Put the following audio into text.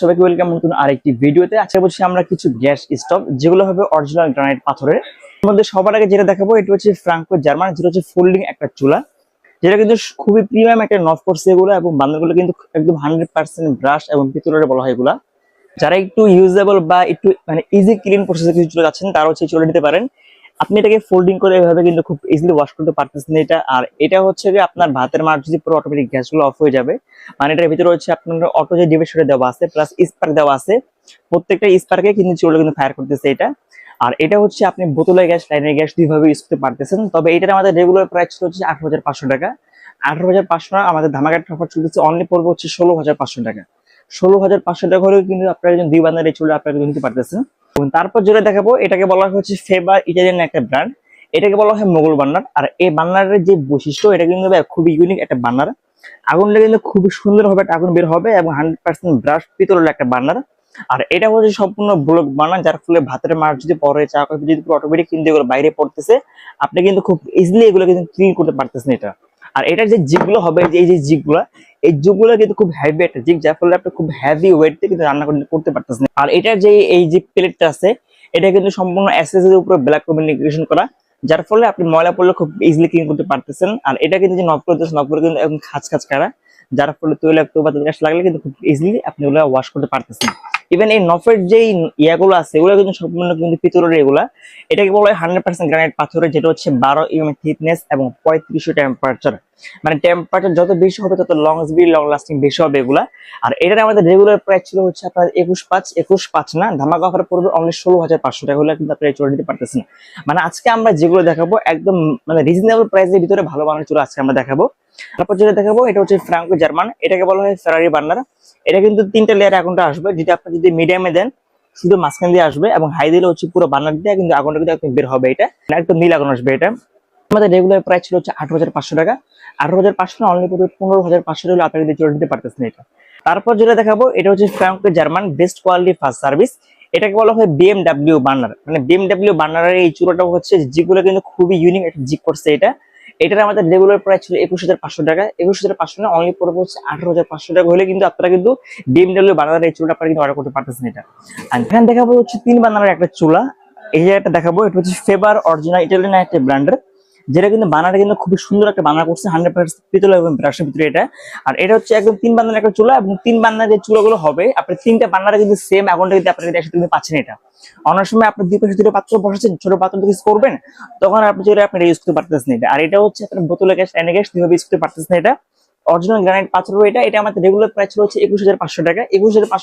সবাইকে ওয়েলকাম নতুন আরেকটি ভিডিওতে। আজকে বলছি আমরা কিছু গ্যাস যেগুলো হবে অরিজিনাল গ্রানাইট পাথরের। মধ্যে সবার আগে যেটা দেখাবো, এটা হচ্ছে ফ্রাঙ্কো জার্মান যেটা হচ্ছে ফোল্ডিং একটা চুলা। যেটা কিন্তু খুবই প্রিমিয়াম একটা নফ করছে এগুলো এবং বান্দারগুলো কিন্তু একদম হান্ড্রেড পার্সেন্ট ব্রাশ এবং পিতলের বলা হয় এগুলা। যারা একটু ইউজেবল বা একটু মানে ইজি ক্লিন প্রসেসে কিছু চলে যাচ্ছেন তারাও হচ্ছে চলে নিতে পারেন। আপনি এটাকে ফোল্ডিং করে এভাবে কিন্তু খুব ইজিলি ওয়াশ করতে পারতেছেন এটা। আর এটা হচ্ছে যে আপনার ভাতের মার যদি পুরো অটোমেটিক গ্যাসগুলো অফ হয়ে যাবে মানে এটার ভিতরে হচ্ছে আপনার অটো যে ডিভিশনে দেওয়া আছে প্লাস স্পার্ক দেওয়া আছে, প্রত্যেকটা স্পার্কে কিন্তু চলে কিন্তু ফায়ার করতেছে এটা। আর এটা হচ্ছে আপনি বোতলের গ্যাস, লাইনের গ্যাস দুইভাবে ইউজ করতে পারতেছেন। তবে এটার আমাদের রেগুলার প্রাইস হচ্ছে আঠারো হাজার পাঁচশো টাকা। আঠারো হাজার পাঁচশো টাকা আমাদের ধামাকার অফার চলতেছে অনলি পড়বে হচ্ছে ষোলো হাজার পাঁচশো টাকা। ষোলো হাজার পাঁচশো টাকা হলেও কিন্তু আপনারা দুই বান্দার এই চুলে আপনারা নিতে পারতেছেন। তারপর যেটা দেখাবো, এটাকে বলা হচ্ছে ফেবার ইটালিয়ান একটা ব্র্যান্ড এটাকে বলা হয় মোগল বান্নার। আর এই বান্নারের যে বৈশিষ্ট্য, এটা কিন্তু খুবই ইউনিক একটা বান্নার। আগুনটা কিন্তু খুবই সুন্দর একটা আগুন বের হবে এবং হান্ড্রেড পার্সেন্ট ব্রাশ পিতলের একটা বান্নার। আর এটা হচ্ছে সম্পূর্ণ ব্লক বানান যার ফলে ভাতের মাছ যদি পরে, চা কফি যদি অটোমেটিক কিন্তু এগুলো বাইরে পড়তেছে, আপনি কিন্তু খুব ইজিলি এগুলো কিন্তু ক্লিন করতে পারতেছেন এটা। আর এটার যে জিগগুলো হবে, যে এই যে জিগগুলো এই জিগগুলো কিন্তু খুব হেভি একটা জিগ যার ফলে আপনি খুব হেভি ওয়েট দিয়ে কিন্তু রান্না করতে- পারতেছেন। আর এটার যে এই যে প্লেটটা আছে, এটা কিন্তু সম্পূর্ণ এর উপরে ব্ল্যাক কমিউনিকেশন করা, যার ফলে আপনি ময়লা পড়লে খুব ইজিলি ক্লিন করতে পারতেছেন। আর এটা কিন্তু যে নক করতেছে নক করে কিন্তু একদম খাঁচ খাঁচ করা, যার ফলে তৈলাক্ত বা তেল লাগলে কিন্তু খুব ইজিলি আপনি ওগুলো ওয়াশ করতে পারতেছেন। ইভেন এই নফের যে ইয়াগুলো আছে, এগুলো কিন্তু সম্পূর্ণ কিন্তু পিতলের এগুলা। এটাকে বলা হয় হান্ড্রেড পার্সেন্ট গ্রানাইট পাথরের, যেটা হচ্ছে বারো ইউএম থিকনেস এবং পঁয়ত্রিশশো টেম্পারেচার। মানে টেম্পারেচার যত বেশি হবে, তত লং স্পিড লং লাস্টিং বেশি হবে এগুলা। আর এটার আমাদের রেগুলার প্রাইস ছিল হচ্ছে আপনার একুশ পাঁচ একুশ পাঁচ না, ধামাকা অফার পড়বে অনলি ষোলো হাজার পাঁচশো টাকা হলে কিন্তু আপনি চলে নিতে পারতেছেন মানে আজকে আমরা যেগুলো দেখাবো, একদম মানে রিজনেবল প্রাইসের ভিতরে ভালো বানানোর চলে আজকে আমরা দেখাবো। তারপর যেটা দেখাবো, এটা হচ্ছে ফ্রাঙ্কো জার্মান এটাকে বলা হয় ফেরারি বার্নার এটা কিন্তু তিনটা লেয়ার আগুনটা আসবে, যেটা আপনি যদি মিডিয়ামে দেন, শুধু মাঝখান দিয়ে আসবে এবং হাই দিলে হচ্ছে পুরো বার্নার দিয়ে কিন্তু আগুনটা কিন্তু একদম বের হবে এটা। একদম নীল আগুন আসবে এটা। আমাদের রেগুলার প্রাইস ছিল হচ্ছে আঠারো হাজার পাঁচশো টাকা। আঠারো হাজার পাঁচশো অনলি পড়বে পনেরো হাজার পাঁচশো টাকা আপনি যদি চলে নিতে পারতেছেন এটা। তারপর যেটা দেখাবো, এটা হচ্ছে Franco German best quality first service এটাকে বলা হয় বিএমডাব্লিউ বার্নার মানে বিএমডাব্লিউ বার্নারের এই চূড়াটা হচ্ছে যেগুলো কিন্তু খুবই ইউনিক একটা জিক করছে এটা। এটার আমাদের রেগুলার প্রাইস ছিল একুশ হাজার পাঁচশো টাকা। একুশ হাজার পাঁচশো টাকা অনলি পড়বে হচ্ছে আঠারো হাজার পাঁচশো টাকা। হলে কিন্তু আপনারা কিন্তু বিএমডাব্লিউ বানানোর এই চুলাটা আপনারা কিন্তু অর্ডার করতে পারতেছেন এটা। আর এখানে দেখাবো হচ্ছে তিন বানানোর একটা চুলা। এই জায়গাটা দেখাবো, এটা হচ্ছে ফেবার অরিজিনাল ইটালিয়ান একটা ব্র্যান্ডের যেটা কিন্তু বানাটা কিন্তু খুবই সুন্দর একটা বানা করছে হান্ড্রেড পার্সেন্ট পিতল এবং ব্রাশের ভিতরে এটা। আর এটা হচ্ছে একদম তিন বান্নার একটা চুলা এবং তিন বান্নার যে চুলাগুলো হবে, আপনি তিনটা বান্নারে কিন্তু সেম আগুনটা কিন্তু আপনারা একসাথে কিন্তু পাচ্ছেন এটা। অনেক সময় আপনি দুই পাশে দুটো পাত্র বসাচ্ছেন, ছোট পাত্র কিছু করবেন, তখন আপনি যেটা আপনি ইউজ করতে পারতেছেন এটা। আর এটা হচ্ছে আপনার বোতলে গ্যাস, এনে গ্যাস দুইভাবে ইউজ করতে পারতেছেন এটা। অরিজিনাল গ্রানাইট পাথর এটা এটা আমাদের রেগুলার প্রাইস ছিল হচ্ছে একুশ হাজার পাঁচশো টাকা। একুশ হাজার পাঁচশো